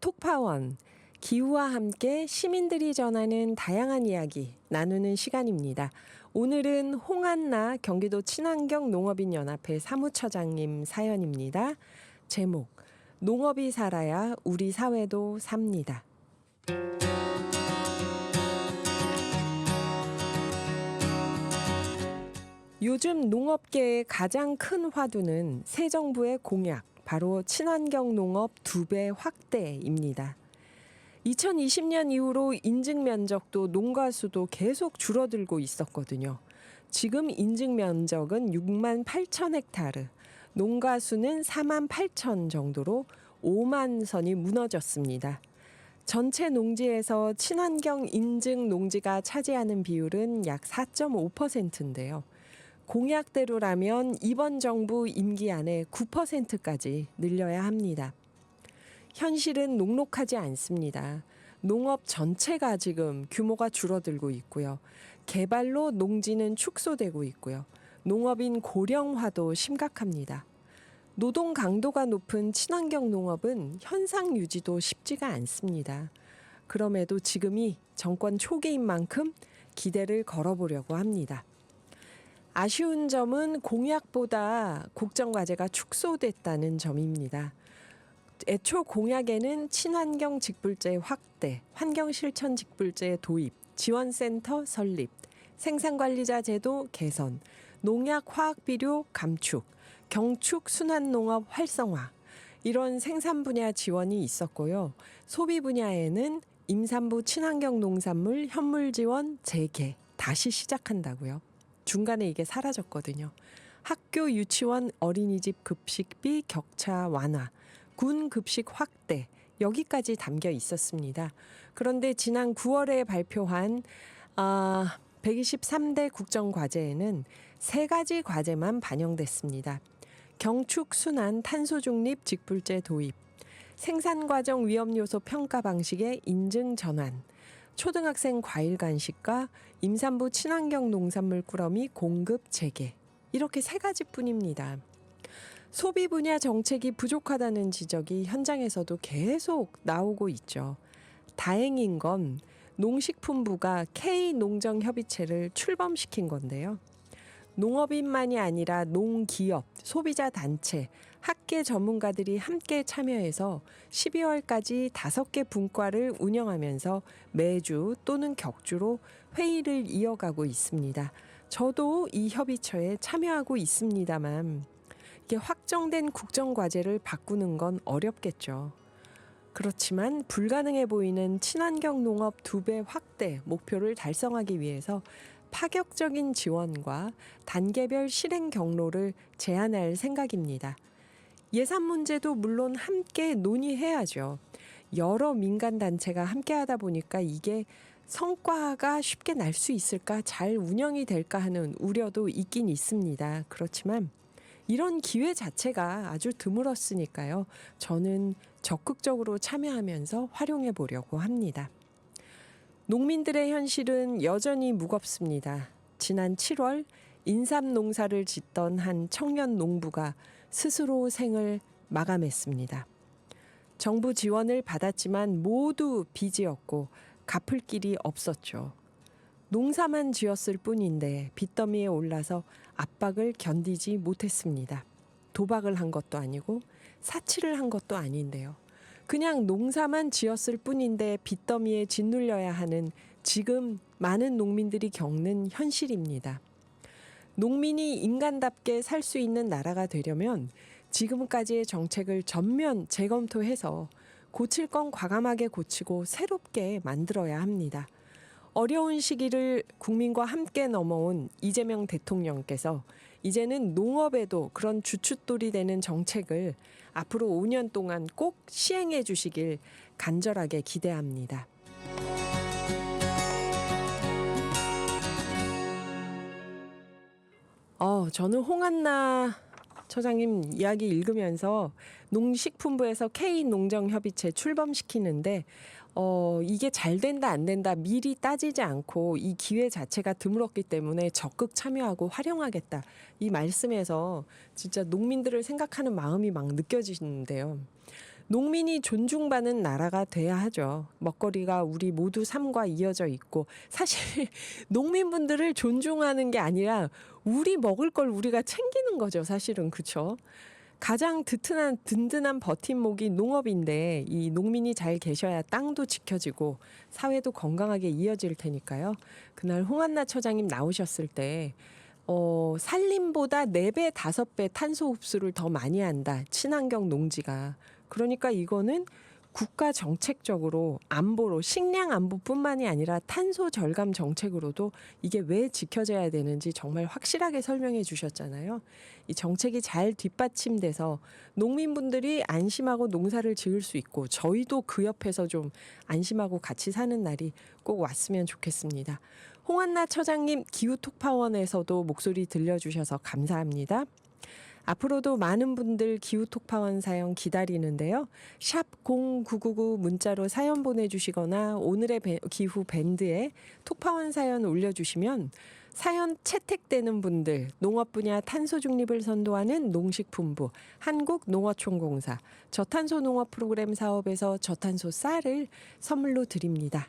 톡파원. 기후와 함께 시민들이 전하는 다양한 이야기 나누는 시간입니다. 오늘은 홍한나 경기도 친환경 농업인 연합회 사무처장님 사연입니다. 제목 농업이 살아야 우리 사회도 삽니다. 요즘 농업계의 가장 큰 화두는 새 정부의 공약, 바로 친환경 농업 두 배 확대입니다. 2020년 이후로 인증 면적도 농가 수도 계속 줄어들고 있었거든요. 지금 인증 면적은 6만 8천 헥타르, 농가 수는 4만 8천 정도로 5만 선이 무너졌습니다. 전체 농지에서 친환경 인증 농지가 차지하는 비율은 약 4.5%인데요. 공약대로라면 이번 정부 임기 안에 9%까지 늘려야 합니다. 현실은 녹록하지 않습니다. 농업 전체가 지금 규모가 줄어들고 있고요. 개발로 농지는 축소되고 있고요. 농업인 고령화도 심각합니다. 노동 강도가 높은 친환경 농업은 현상 유지도 쉽지가 않습니다. 그럼에도 지금이 정권 초기인 만큼 기대를 걸어보려고 합니다. 아쉬운 점은 공약보다 국정 과제가 축소됐다는 점입니다. 애초 공약에는 친환경 직불제 확대, 환경 실천 직불제 도입, 지원센터 설립, 생산관리자 제도 개선, 농약 화학 비료 감축, 경축 순환 농업 활성화 이런 생산 분야 지원이 있었고요. 소비 분야에는 임산부 친환경 농산물 현물 지원 재개 다시 시작한다고요. 중간에 이게 사라졌거든요. 학교 유치원 어린이집 급식비 격차 완화, 군 급식 확대 여기까지 담겨 있었습니다. 그런데 지난 9월에 발표한 아 123대 국정과제에는 세 가지 과제만 반영됐습니다. 경축 순환 탄소 중립 직불제 도입, 생산 과정 위험 요소 평가 방식의 인증 전환, 초등학생 과일 간식과 임산부 친환경 농산물 꾸러미 공급 재개. 이렇게 세 가지뿐입니다. 소비 분야 정책이 부족하다는 지적이 현장에서도 계속 나오고 있죠. 다행인 건 농식품부가 K 농정협의체를 출범시킨 건데요. 농업인만이 아니라 농기업, 소비자 단체, 학계 전문가들이 함께 참여해서 12월까지 다섯 개 분과를 운영하면서 매주 또는 격주로 회의를 이어가고 있습니다. 저도 이 협의처에 참여하고 있습니다만 이게 확정된 국정과제를 바꾸는 건 어렵겠죠. 그렇지만 불가능해 보이는 친환경 농업 두 배 확대 목표를 달성하기 위해서 파격적인 지원과 단계별 실행 경로를 제안할 생각입니다. 예산 문제도 물론 함께 논의해야죠. 여러 민간 단체가 함께 하다 보니까 이게 성과가 쉽게 날 수 있을까, 잘 운영이 될까 하는 우려도 있긴 있습니다. 그렇지만 이런 기회 자체가 아주 드물었으니까요. 저는 적극적으로 참여하면서 활용해 보려고 합니다. 농민들의 현실은 여전히 무겁습니다. 지난 7월 인삼 농사를 짓던 한 청년 농부가 스스로 생을 마감했습니다. 정부 지원을 받았지만 모두 빚이었고 갚을 길이 없었죠. 농사만 지었을 뿐인데 빚더미에 올라서 압박을 견디지 못했습니다. 도박을 한 것도 아니고 사치를 한 것도 아닌데요. 그냥 농사만 지었을 뿐인데 빚더미에 짓눌려야 하는 지금 많은 농민들이 겪는 현실입니다. 농민이 인간답게 살 수 있는 나라가 되려면 지금까지의 정책을 전면 재검토해서 고칠 건 과감하게 고치고 새롭게 만들어야 합니다. 어려운 시기를 국민과 함께 넘어온 이재명 대통령께서 이제는 농업에도 그런 주춧돌이 되는 정책을 앞으로 5년 동안 꼭 시행해 주시길 간절하게 기대합니다. 어, 저는 홍한나 처장님 이야기 읽으면서 농식품부에서 K 농정협의체 출범시키는데 어 이게 잘 된다 안 된다 미리 따지지 않고 이 기회 자체가 드물었기 때문에 적극 참여하고 활용하겠다 이 말씀에서 진짜 농민들을 생각하는 마음이 막 느껴지는데요. 농민이 존중받는 나라가 돼야 하죠. 먹거리가 우리 모두 삶과 이어져 있고 사실 농민분들을 존중하는 게 아니라 우리 먹을 걸 우리가 챙기는 거죠. 사실은 그렇죠. 가장 든든한 든든한 버팀목이 농업인데 이 농민이 잘 계셔야 땅도 지켜지고 사회도 건강하게 이어질 테니까요. 그날 홍한나 처장님 나오셨을 때 어, 산림보다 네배 다섯 배 탄소 흡수를 더 많이 한다. 친환경 농지가. 그러니까 이거는 국가 정책적으로 안보로 식량 안보뿐만이 아니라 탄소 절감 정책으로도 이게 왜 지켜져야 되는지 정말 확실하게 설명해 주셨잖아요. 이 정책이 잘 뒷받침돼서 농민분들이 안심하고 농사를 지을 수 있고 저희도 그 옆에서 좀 안심하고 같이 사는 날이 꼭 왔으면 좋겠습니다. 홍한나 처장님 기후톡파원에서도 목소리 들려주셔서 감사합니다. 앞으로도 많은 분들 기후톡파원 사연 기다리는데요. 샵 0999 문자로 사연 보내주시거나 오늘의 배- 기후 밴드에 톡파원 사연 올려주시면 사연 채택되는 분들 농업 분야 탄소 중립을 선도하는 농식품부 한국농어총공사 저탄소 농업 프로그램 사업에서 저탄소 쌀을 선물로 드립니다.